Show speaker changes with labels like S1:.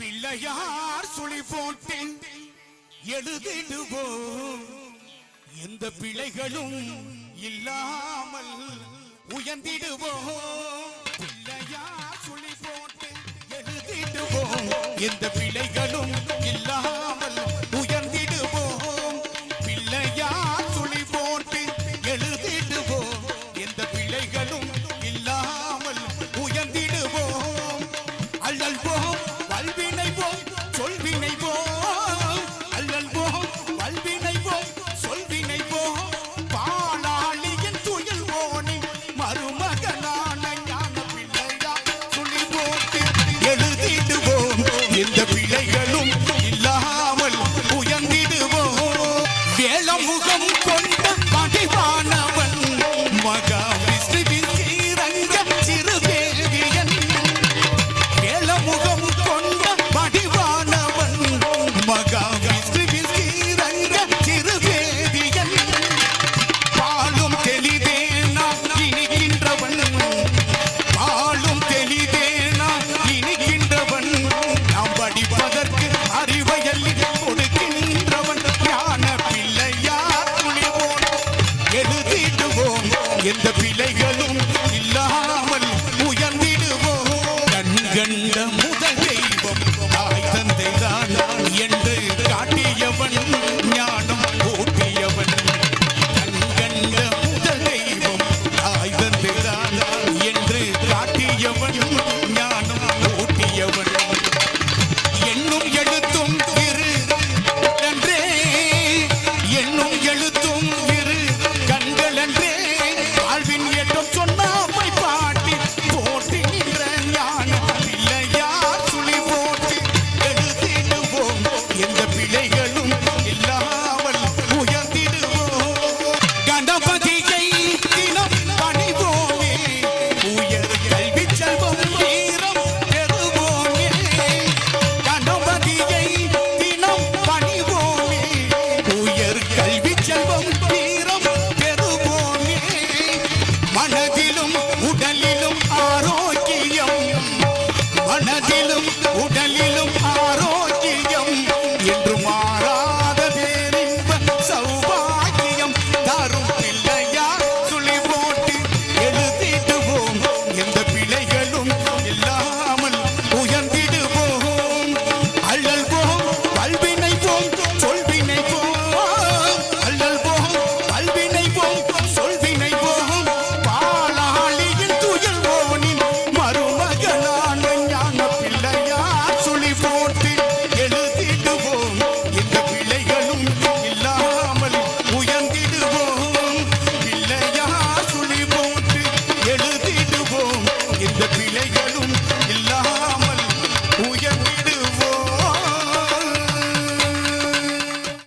S1: பிள்ளையார் சுழி போட்டேன். எழுதிடுவோம் எந்த பிழைகளும் இல்லாமல் உயர்ந்திடுவோம் பிள்ளையார் சுழி போட்டேன் எழுதிடுவோம் எந்த பிழைகளும் சொல்வினை போம் அல்லல் போம் வல்வினை போம் சொல்வினை போம் பாலாளியின் துயில் ஓனி மருமகனான ஞான பிள்ளையா சொல்லி போட்டு எழுதிடுவோம். எந்த பிள்ளைகளும் இல்லாமல் உயர்ந்திடுவோம். வேளமுகம் கொண்ட பணிவான எந்த பிழைகளும் இல்லாமல் உயர்ந்திடுவோம். கண்கண்ட முதல் தெய்வம் தாய் தந்தை தான் என்று காட்டியவன் 啊！